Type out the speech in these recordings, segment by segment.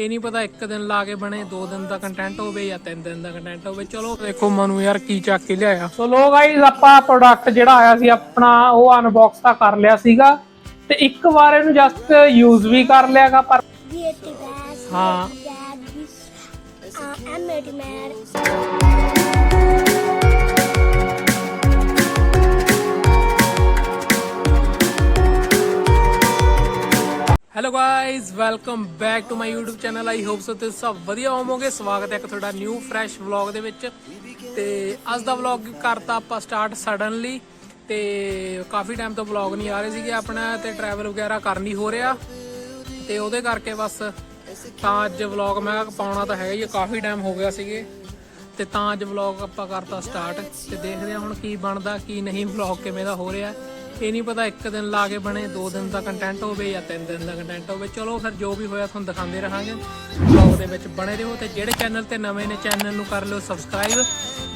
ਇਹ ਨਹੀਂ ਪਤਾ ਇੱਕ ਦਿਨ ਲਾ ਕੇ ਬਣੇ ਦੋ ਦਿਨ ਦਾ ਕੰਟੈਂਟ ਹੋਵੇ ਜਾਂ ਤਿੰਨ ਦਿਨ ਦਾ ਕੰਟੈਂਟ ਹੋਵੇ ਚਲੋ ਦੇਖੋ ਮਨੂ ਯਾਰ ਕੀ ਚੱਕ ਕੇ ਲਿਆਇਆ ਸੋ ਲੋ ਗਾਈਜ਼ ਆਪਾਂ ਪ੍ਰੋਡਕਟ ਜਿਹੜਾ ਆਇਆ ਸੀ ਆਪਣਾ ਉਹ ਅਨਬਾਕਸ ਤਾਂ ਕਰ ਲਿਆ ਸੀਗਾ ਤੇ ਇੱਕ ਵਾਰ ਇਹਨੂੰ ਜਸਟ ਯੂਜ਼ ਵੀ ਕਰ ਲਿਆਗਾ ਪਰ. ਹਾਂ Uh, I'm Mad. Hello guys welcome back to my YouTube channel I hope so ਤੁਸੀਂ ਸਭ ਵਧੀਆ ਹੋਵੋਗੇ। ਸਵਾਗਤ ਹੈ ਇੱਕ ਤੁਹਾਡਾ ਨਿਊ ਫਰੈਸ਼ ਵਲੌਗ ਦੇ ਵਿੱਚ। ਤੇ ਅੱਜ ਦਾ ਵਲੌਗ ਕਰਤਾ ਆਪਾਂ ਸਟਾਰਟ ਸਡਨਲੀ ਤੇ ਕਾਫੀ ਟਾਈਮ ਤੋਂ ਵਲੌਗ ਨਹੀਂ ਆ ਰਹੇ ਸੀਗੇ ਆਪਣਾ ਤੇ ਟਰੈਵਲ ਵਗੈਰਾ ਕਰ ਨਹੀਂ ਹੋ ਰਿਹਾ। ਤੇ ਉਹਦੇ ਕਰਕੇ ਬਸ ਤਾਂ ਅੱਜ ਵਲੌਗ ਮੈਂ ਪਾਉਣਾ ਤਾਂ ਹੈਗਾ ਹੀ ਆ, ਕਾਫੀ ਟਾਈਮ ਹੋ ਗਿਆ ਸੀਗੇ। ਤੇ ਤਾਂ ਅੱਜ ਵਲੌਗ ਆਪਾਂ ਕਰਤਾ ਸਟਾਰਟ ਤੇ ਦੇਖਦੇ ਹਾਂ ਹੁਣ ਕੀ ਬਣਦਾ ਕੀ ਨਹੀਂ ਵਲੌਗ ਕਿਵੇਂ ਦਾ ਹੋ ਰਿਹਾ। ਇਹ ਨਹੀਂ ਪਤਾ ਇੱਕ ਦਿਨ ਲਾ ਕੇ ਬਣੇ, ਦੋ ਦਿਨ ਦਾ ਕੰਟੈਂਟ ਹੋਵੇ ਜਾਂ ਤਿੰਨ ਦਿਨ ਦਾ ਕੰਟੈਂਟ ਹੋਵੇ। ਚਲੋ ਫਿਰ ਜੋ ਵੀ ਹੋਇਆ ਤੁਹਾਨੂੰ ਦਿਖਾਉਂਦੇ ਰਹਾਂਗੇ। ਵਲੌਗ ਦੇ ਵਿੱਚ ਬਣੇ ਰਹੋ ਤੇ ਜਿਹੜੇ ਚੈਨਲ ਤੇ ਨਵੇਂ ਨੇ ਚੈਨਲ ਨੂੰ ਕਰ ਲਿਓ ਸਬਸਕ੍ਰਾਈਬ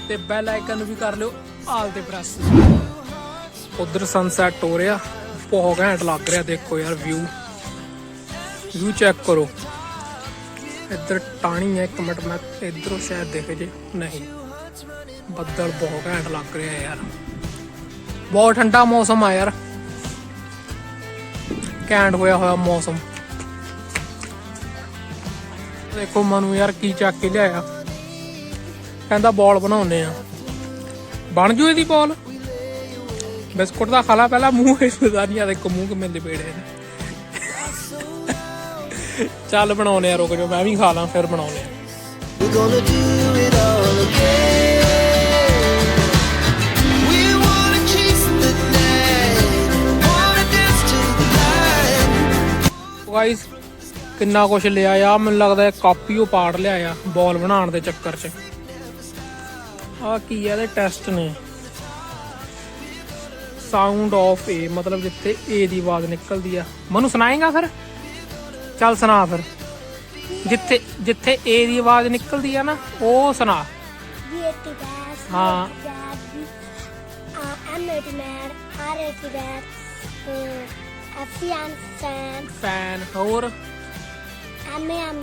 ਤੇ ਬੈਲ ਆਈਕਨ ਨੂੰ ਵੀ ਕਰ ਲਿਓ ਆਲ ਤੇ ਪ੍ਰੈਸ ਉਧਰ ਸਨਸੈਟ ਹੋ ਰਿਹਾ, ਬਹੁਤ ਘੈਂਟ ਲੱਗ ਰਿਹਾ, ਦੇਖੋ ਯਾਰ ਵਿਊ ਵਿਊ ਚੈੱਕ ਕਰੋ। ਇੱਧਰ ਟਾਣੀ ਹੈ, ਇੱਕ ਮਿੰਟ ਮੈਂ ਇੱਧਰੋਂ ਸ਼ਾਇਦ ਦੇਖ ਜੇ, ਨਹੀਂ। ਬੱਦਲ ਬਹੁਤ ਘੈਂਟ ਲੱਗ ਰਿਹਾ ਯਾਰ। ਬਹੁਤ ਠੰਡਾ ਮੌਸਮ ਆ ਯਾਰ। ਘੈਂਟ ਹੋਇਆ ਹੋਇਆ ਮੌਸਮ। ਦੇਖੋ ਮਨੂ ਯਾਰ ਕੀ ਚੱਕ ਕੇ ਲਿਆਇਆ। ਕਹਿੰਦਾ ਬਾਲ ਬਣਾਉਨੇ ਆ। ਬਣ ਜੂ ਇਹਦੀ ਬਾਲ ਬਿਸਕੁਟ ਦਾ ਖਾਲਾ ਪਹਿਲਾਂ, ਮੂੰਹ ਇਸਦਾਨੀਆਂ ਦੇਖੋ ਮੂੰਹ ਕਿਵੇਂ ਲਪੇੜੇ ਚੱਲ ਬਣਾਉਨੇ ਆ, ਰੁਕ ਜਾ ਮੈਂ ਵੀ ਖਾ ਲਾਂ, ਫਿਰ ਬਣਾਉਨੇ ਆ। ਗਾਇਸ ਕਿੰਨਾ ਕੁਛ ਲਿਆ ਆ। ਮੈਨੂੰ ਲੱਗਦਾ ਕਾਪੀ ਉਹ ਪਾੜ ਲਿਆ ਆ ਬਾਲ ਬਣਾਉਣ ਦੇ ਚੱਕਰ 'ਚ। ਆ ਕੀ ਆ ਇਹਦੇ ਟੈਸਟ ਨੇ। ਸਾਊਂਡ ਆਫ ਏ ਮਤਲਬ ਜਿੱਥੇ ਏ ਦੀ ਆਵਾਜ਼ ਨਿਕਲਦੀ ਆ। ਮੈਨੂੰ ਸੁਣਾਏਗਾ ਫਿਰ? ਚੱਲ ਸੁਣਾ ਫਿਰ। ਜਿੱਥੇ ਜਿੱਥੇ ਏ ਦੀ ਆਵਾਜ਼ ਨਿਕਲਦੀ ਆ ਨਾ ਉਹ ਸੁਣਾ। ਹਾਂ। Uh, I'm Mary Mad. I Beauty A fiance. Fan ਹੋਰ? Man.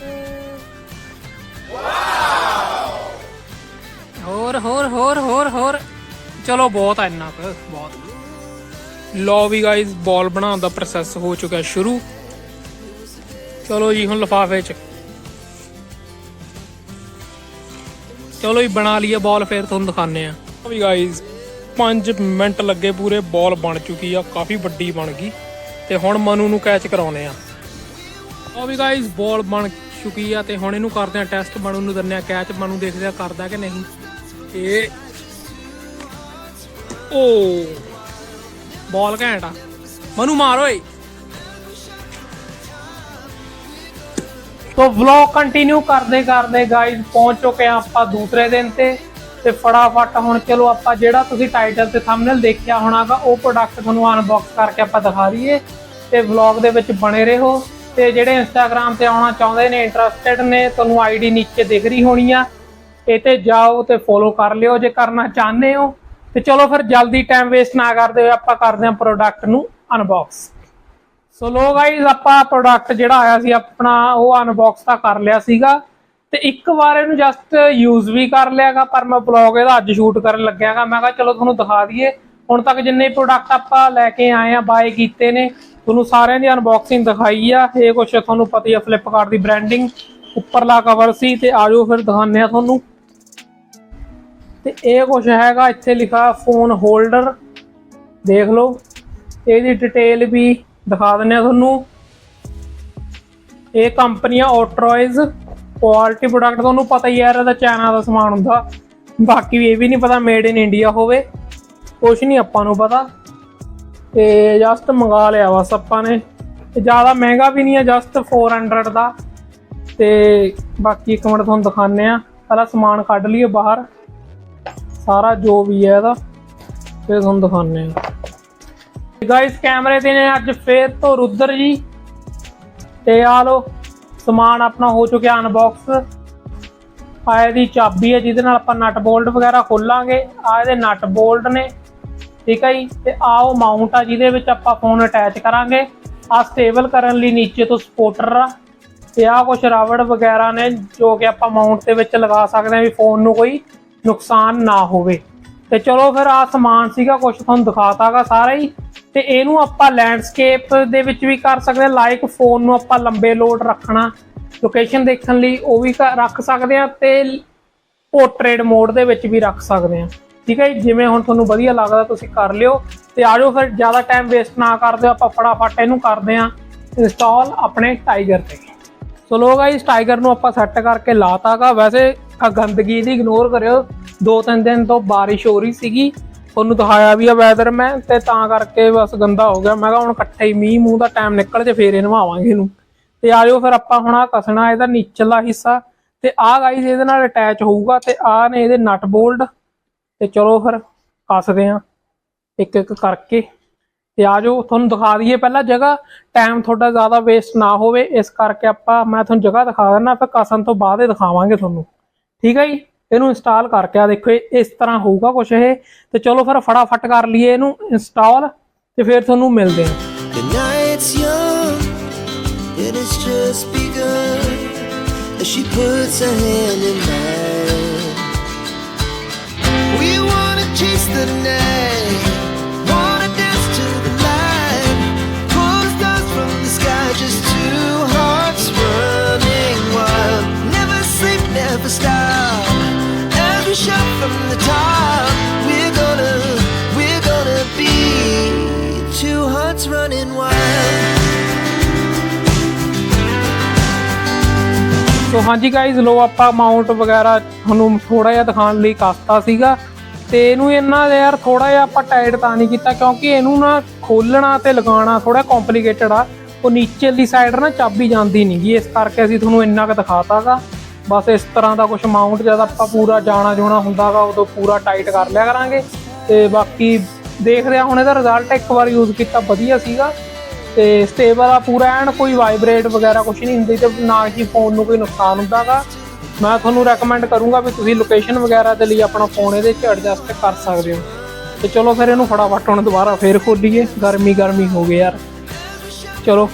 Uh, ਹੋਰ ਹੋਰ ਹੋਰ ਹੋਰ ਹੋਰ। ਚਲੋ ਬਹੁਤ ਆ ਇੰਨਾ ਕੁ ਬਹੁਤ। ਲੋ ਵੀ ਗਾਇਸ ਬਾਲ ਬਣਾਉਣ ਦਾ ਪ੍ਰੋਸੈਸ ਹੋ ਚੁੱਕਾ ਸ਼ੁਰੂ। ਚਲੋ ਜੀ ਹੁਣ ਲਫਾਫੇ ਚ। ਚਲੋ ਜੀ ਬਣਾ ਲਈਏ ਬਾਲ ਫਿਰ ਤੁਹਾਨੂੰ ਦਿਖਾਣੇ ਆ ਵੀ ਗਾਇਸ 5 ਮਿੰਟ ਲੱਗੇ ਪੂਰੇ ਬਾਲ ਬਣ ਚੁੱਕੀ ਆ, ਕਾਫੀ ਵੱਡੀ ਬਣ ਗਈ। ਤੇ ਹੁਣ ਮਨੂ ਨੂੰ ਕੈਚ ਕਰਾਉਣੇ ਆ। ਉਹ ਵੀ ਗਾਇਸ ਬਾਲ ਬਣ ਚੁੱਕੀ ਆ ਤੇ ਹੁਣ ਇਹਨੂੰ ਕਰਦੇ ਆ ਟੈਸਟ ਮਨੂ ਨੂੰ ਦਿੰਨੇ ਕੈਚ ਮਨੂ ਦੇਖਦੇ ਆ ਕਰਦਾ ਕਿ ਨਹੀਂ। ਇਹ ਓ, ਬਾਲ ਘੈਂਟ ਆ। ਮਨੂ ਮਾਰ ਓਏ। ਤੋ ਵਲੌਗ ਕੰਟੀਨਿਊ ਕਰਦੇ ਕਰਦੇ ਗਾਇਜ਼ ਪਹੁੰਚ ਚੁੱਕੇ ਆ ਆਪਾਂ ਦੂਸਰੇ ਦਿਨ ਤੇ। ਤੇ ਫਟਾਫਟ ਹੁਣ ਚਲੋ ਆਪਾਂ ਜਿਹੜਾ ਤੁਸੀਂ ਟਾਈਟਲ ਤੇ ਥੰਬਨੇਲ ਦੇਖਿਆ ਹੋਣਾਗਾ, ਉਹ ਪ੍ਰੋਡਕਟ ਤੁਹਾਨੂੰ ਅਨਬਾਕਸ ਕਰਕੇ ਆਪਾਂ ਦਿਖਾ ਦਈਏ ਤੇ ਵਲੌਗ ਦੇ ਵਿੱਚ ਬਣੇ ਰਹੋ ਤੇ ਜਿਹੜੇ ਇੰਸਟਾਗ੍ਰam ਤੇ ਆਉਣਾ ਚਾਹੁੰਦੇ ਨੇ ਇੰਟਰਸਟਿਡ ਨੇ, ਤੁਹਾਨੂੰ ਆਈਡੀ ਨੀਚੇ ਦਿਖ ਰਹੀ ਹੋਣੀ ਆ ਇਹ ਤੇ ਜਾਓ ਤੇ ਫੋਲੋ ਕਰ ਲਿਓ ਜੇ ਕਰਨਾ ਚਾਹੁੰਦੇ ਹੋ। ਤੇ ਚਲੋ ਫਿਰ ਜਲਦੀ ਟਾਈਮ ਵੇਸਟ ਨਾ ਕਰਦੇ ਹੋਏ ਆਪਾਂ ਕਰਦੇ ਹਾਂ ਪ੍ਰੋਡਕਟ ਨੂੰ ਅਨਬਾਕਸ ਸੋ ਲੋ ਗਾਈਜ਼ ਆਪਾਂ ਪ੍ਰੋਡਕਟ ਜਿਹੜਾ ਆਇਆ ਸੀ ਆਪਣਾ, ਉਹ ਅਨਬਾਕਸ ਤਾਂ ਕਰ ਲਿਆ ਸੀਗਾ। ਤੇ ਇੱਕ ਵਾਰ ਇਹਨੂੰ ਜਸਟ ਯੂਜ਼ ਵੀ ਕਰ ਲਿਆਗਾ, ਪਰ ਮੈਂ ਬਲੌਗ ਇਹਦਾ ਅੱਜ ਸ਼ੂਟ ਕਰਨ ਲੱਗਿਆਗਾ। ਮੈਂ ਕਿਹਾ ਚਲੋ ਤੁਹਾਨੂੰ ਦਿਖਾ ਦਈਏ। ਹੁਣ ਤੱਕ ਜਿੰਨੇ ਪ੍ਰੋਡਕਟ ਆਪਾਂ ਲੈ ਕੇ ਆਏ ਆ ਬਾਏ ਕੀਤੇ ਨੇ, ਤੁਹਾਨੂੰ ਸਾਰਿਆਂ ਦੀ ਅਨਬਾਕਸਿੰਗ ਦਿਖਾਈ ਆ। ਇਹ ਕੁਛ ਤੁਹਾਨੂੰ ਪਤਾ ਹੀ ਆ ਫਲਿੱਪਕਾਰਟ ਦੀ ਬ੍ਰਾਂਡਿੰਗ ਉੱਪਰਲਾ ਕਵਰ ਸੀ, ਤੇ ਆਜੋ ਫਿਰ ਦਿਖਾਉਂਦੇ ਆ ਤੁਹਾਨੂੰ। ਤੇ ਇਹ ਕੁਛ ਹੈਗਾ, ਇੱਥੇ ਲਿਖਾ ਫੋਨ ਹੋਲਡਰ ਦੇਖ ਲਓ, ਇਹਦੀ ਡਿਟੇਲ ਵੀ ਦਿਖਾ ਦਿੰਨੇ ਆ ਤੁਹਾਨੂੰ। ਇਹ ਕੰਪਨੀ ਆ ਆਟਰੋਇਜ਼ ਕੁਆਲਿਟੀ ਪ੍ਰੋਡਕਟ ਤੁਹਾਨੂੰ ਪਤਾ ਹੀ ਯਾਰ, ਇਹਦਾ ਚਾਈਨਾ ਦਾ ਸਮਾਨ ਹੁੰਦਾ। ਬਾਕੀ ਇਹ ਵੀ ਨਹੀਂ ਪਤਾ ਮੇਡ ਇਨ ਇੰਡੀਆ ਹੋਵੇ। ਕੁਛ ਨਹੀਂ ਆਪਾਂ ਨੂੰ ਪਤਾ। ਤੇ ਜਸਟ ਮੰਗਾ ਲਿਆ ਬਸ ਆਪਾਂ ਨੇ। ਜ਼ਿਆਦਾ ਮਹਿੰਗਾ ਵੀ ਨਹੀਂ ਹੈ ਜਸਟ 400 ਦਾ। ਤੇ ਬਾਕੀ ਇੱਕ ਮਿੰਟ ਤੁਹਾਨੂੰ ਦਿਖਾਉਂਦੇ ਆ ਪਹਿਲਾਂ ਸਮਾਨ ਕੱਢ ਲਈਏ ਬਾਹਰ। ਸਾਰਾ ਜੋ ਵੀ ਹੈ ਇਹਦਾ, ਫਿਰ ਤੁਹਾਨੂੰ ਦਿਖਾਉਂਦੇ ਆ ਗਾਇਸ ਕੈਮਰੇ ਤੇ ਨੇ ਅੱਜ ਫੇਰ ਤੋਂ ਰੁੱਦਰ ਜੀ। ਤੇ ਆ ਲੋ ਸਮਾਨ ਆਪਣਾ ਹੋ ਚੁੱਕਿਆ ਅਨਬਾਕਸ ਆ ਇਹਦੀ ਚਾਬੀ ਹੈ, ਜਿਹਦੇ ਨਾਲ ਆਪਾਂ ਨਟ ਬੋਲਟ ਵਗੈਰਾ ਖੋਲਾਂਗੇ। ਆ ਇਹਦੇ ਨਟ ਬੋਲਟ ਨੇ, ਠੀਕ ਹੈ ਜੀ? ਤੇ ਆ ਉਹ ਮਾਊਂਟ ਆ, ਜਿਹਦੇ ਵਿੱਚ ਆਪਾਂ ਫੋਨ ਅਟੈਚ ਕਰਾਂਗੇ। ਆ ਸਟੇਬਲ ਕਰਨ ਲਈ ਨੀਚੇ ਤੋਂ ਸਪੋਰਟਰ ਆ। ਤੇ ਆ ਕੁਝ ਰਾਵੜ ਵਗੈਰਾ ਨੇ, ਜੋ ਕਿ ਆਪਾਂ ਮਾਊਂਟ ਦੇ ਵਿੱਚ ਲਗਾ ਸਕਦੇ ਹਾਂ ਵੀ ਫੋਨ ਨੂੰ ਕੋਈ ਨੁਕਸਾਨ ਨਾ ਹੋਵੇ। ਤੇ ਚਲੋ ਫਿਰ ਆ ਸਮਾਨ ਸੀਗਾ ਕੁਝ ਤੁਹਾਨੂੰ ਦਿਖਾਤਾਗਾ ਸਾਰਾ ਹੀ। ਤੇ ਇਹਨੂੰ ਆਪਾਂ ਲੈਂਡਸਕੇਪ ਦੇ ਵਿੱਚ ਵੀ ਕਰ ਸਕਦੇ ਹਾਂ ਲਾਈਕ ਫੋਨ ਨੂੰ ਆਪਾਂ ਲੰਬੇ ਲੋਡ ਰੱਖਣਾ ਲੋਕੇਸ਼ਨ ਦੇਖਣ ਲਈ ਉਹ ਵੀ ਕਰ- ਰੱਖ ਸਕਦੇ ਹਾਂ ਤੇ ਪੋਰਟਰੇਟ ਮੋਡ ਦੇ ਵਿੱਚ ਵੀ ਰੱਖ ਸਕਦੇ ਹਾਂ। ਠੀਕ ਹੈ ਜੀ, ਜਿਵੇਂ ਹੁਣ ਤੁਹਾਨੂੰ ਵਧੀਆ ਲੱਗਦਾ ਤੁਸੀਂ ਕਰ ਲਿਓ। ਤੇ ਆਜੋ ਫਿਰ, ਜ਼ਿਆਦਾ ਟਾਈਮ ਵੇਸਟ ਨਾ ਕਰਦੇ ਆਪਾਂ ਫਟਾਫਟ ਇਹਨੂੰ ਕਰਦੇ ਹਾਂ ਇੰਸਟਾਲ ਆਪਣੇ ਟਾਈਗਰ ਤੇ। ਸੋ ਲੋ ਗਾਇਸ ਟਾਈਗਰ ਨੂੰ ਆਪਾਂ ਸੈੱਟ ਕਰਕੇ ਲਾਤਾਗਾ। ਵੈਸੇ ਆ ਗੰਦਗੀ ਦੀ ਇਗਨੋਰ ਕਰਿਓ। ਦੋ ਤਿੰਨ ਦਿਨ ਤੋਂ ਬਾਰਿਸ਼ ਹੋ ਰਹੀ ਸੀਗੀ। ਤੁਹਾਨੂੰ ਦਿਖਾਇਆ ਵੀ ਆ ਵੈਦਰ ਮੈਂ, ਤੇ ਤਾਂ ਕਰਕੇ ਬਸ ਗੰਦਾ ਹੋ ਗਿਆ। ਮੈਂ ਕਿਹਾ ਹੁਣ ਇਕੱਠੇ ਹੀ ਮੀਂਹ ਮੂੰਹ ਦਾ ਟਾਈਮ ਨਿਕਲ ਜੇ, ਫੇਰ ਇਹ ਨਵਾਵਾਂਗੇ ਇਹਨੂੰ। ਤੇ ਆਜੋ ਫਿਰ ਆਪਾਂ ਹੁਣ ਆ ਕਸਣਾ, ਇਹਦਾ ਨੀਚਲਾ ਹਿੱਸਾ। ਤੇ ਆ ਗਾਇਸ ਇਹਦੇ ਨਾਲ ਅਟੈਚ ਹੋਊਗਾ ਤੇ ਆ ਨੇ ਇਹਦੇ ਨਟ ਬੋਲਡ ਤੇ ਚਲੋ ਫਿਰ ਕੱਸਦੇ ਆ ਇੱਕ ਇੱਕ ਕਰਕੇ। ਤੇ ਆ ਜਾਓ, ਤੁਹਾਨੂੰ ਦਿਖਾ ਦਈਏ ਪਹਿਲਾਂ ਜਗ੍ਹਾ। ਟਾਈਮ ਤੁਹਾਡਾ ਜ਼ਿਆਦਾ ਵੇਸਟ ਨਾ ਹੋਵੇ। ਇਸ ਕਰਕੇ ਆਪਾਂ, ਮੈਂ ਤੁਹਾਨੂੰ ਜਗ੍ਹਾ ਦਿਖਾ ਦਿੰਦਾ, ਫਿਰ ਕਸਣ ਤੋਂ ਬਾਅਦ ਹੀ ਦਿਖਾਵਾਂਗੇ ਤੁਹਾਨੂੰ। ਠੀਕ ਹੈ ਜੀ ਇਹਨੂੰ ਇੰਸਟਾਲ ਕਰਕੇ ਆ ਦੇਖੋ ਇਸ ਤਰ੍ਹਾਂ ਹੋਊਗਾ ਕੁਝ ਇਹ ਤੇ ਚਲੋ ਫਿਰ ਫਟਾਫਟ ਕਰ ਲਈਏ ਇਹਨੂੰ ਇੰਸਟਾਲ ਤੇ ਫਿਰ ਤੁਹਾਨੂੰ ਮਿਲਦੇ ਹਾਂ She puts her hand in mine. We wanna chase the night. Hearts running wild. ਸੋ ਹਾਂਜੀ ਗਾਇਜ਼ ਲੋ ਆਪਾਂ ਮਾਊਂਟ ਵਗੈਰਾ ਤੁਹਾਨੂੰ ਥੋੜਾ ਜਿਹਾ ਦਿਖਾਉਣ ਲਈ ਕਸਤਾ ਸੀਗਾ। ਤੇ ਇਹਨੂੰ ਇਹਨਾਂ ਦੇ ਯਾਰ ਥੋੜਾ ਜਿਹਾ ਆਪਾਂ ਟਾਈਟ ਤਾਂ ਨਹੀਂ ਕੀਤਾ ਕਿਉਂਕਿ ਇਹਨੂੰ ਨਾ ਖੋਲਣਾ ਤੇ ਲਗਾਉਣਾ ਥੋੜਾ ਕੰਪਲਿਕੇਟਡ ਆ। ਉਹ ਨੀਚੇ ਦੀ ਸਾਈਡ ਨਾ ਚਾਬੀ ਜਾਂਦੀ ਨਹੀਂਗੀ ਇਸ ਕਰਕੇ ਅਸੀਂ ਤੁਹਾਨੂੰ ਇੰਨਾ ਕੁ ਦਿਖਾਤਾਗਾ। ਬਸ ਇਸ ਤਰ੍ਹਾਂ ਦਾ ਕੁਝ ਮਾਊਂਟ ਜਦ ਆਪਾਂ ਪੂਰਾ ਜਾਣਾ ਜੋਣਾ ਹੁੰਦਾਗਾ, ਉਦੋਂ ਪੂਰਾ ਟਾਈਟ ਕਰ ਲਿਆ ਕਰਾਂਗੇ। ਤੇ ਬਾਕੀ ਦੇਖਦੇ ਆ ਹੁਣ ਇਹਦਾ ਰਿਜ਼ਲਟ ਇੱਕ ਵਾਰ ਯੂਜ਼ ਕੀਤਾ, ਵਧੀਆ ਸੀਗਾ। ਤੇ ਸਟੇਬਲ ਆ, ਪੂਰਾ ਐਨ ਕੋਈ ਵਾਈਬ੍ਰੇਟ ਵਗੈਰਾ ਕੁਝ ਨਹੀਂ ਹੁੰਦੀ ਤੇ ਨਾ ਹੀ ਫੋਨ ਨੂੰ ਕੋਈ ਨੁਕਸਾਨ ਹੁੰਦਾਗਾ। ਮੈਂ ਤੁਹਾਨੂੰ ਰეკਮੈਂਡ ਕਰੂੰਗਾ ਵੀ ਤੁਸੀਂ ਲੋਕੇਸ਼ਨ ਵਗੈਰਾ ਦੇ ਲਈ ਆਪਣਾ ਫੋਨ ਇਹਦੇ 'ਚ ਐਡਜਸਟ ਕਰ ਸਕਦੇ ਹੋ। ਤੇ ਚਲੋ ਫਿਰ ਇਹਨੂੰ ਫਟਾਫਟ ਹੁਣ ਦੁਬਾਰਾ ਫੇਰ ਖੋਲੀਏ। ਗਰਮੀ ਗਰਮੀ ਹੋ ਗਈ ਯਾਰ। ਚਲੋ।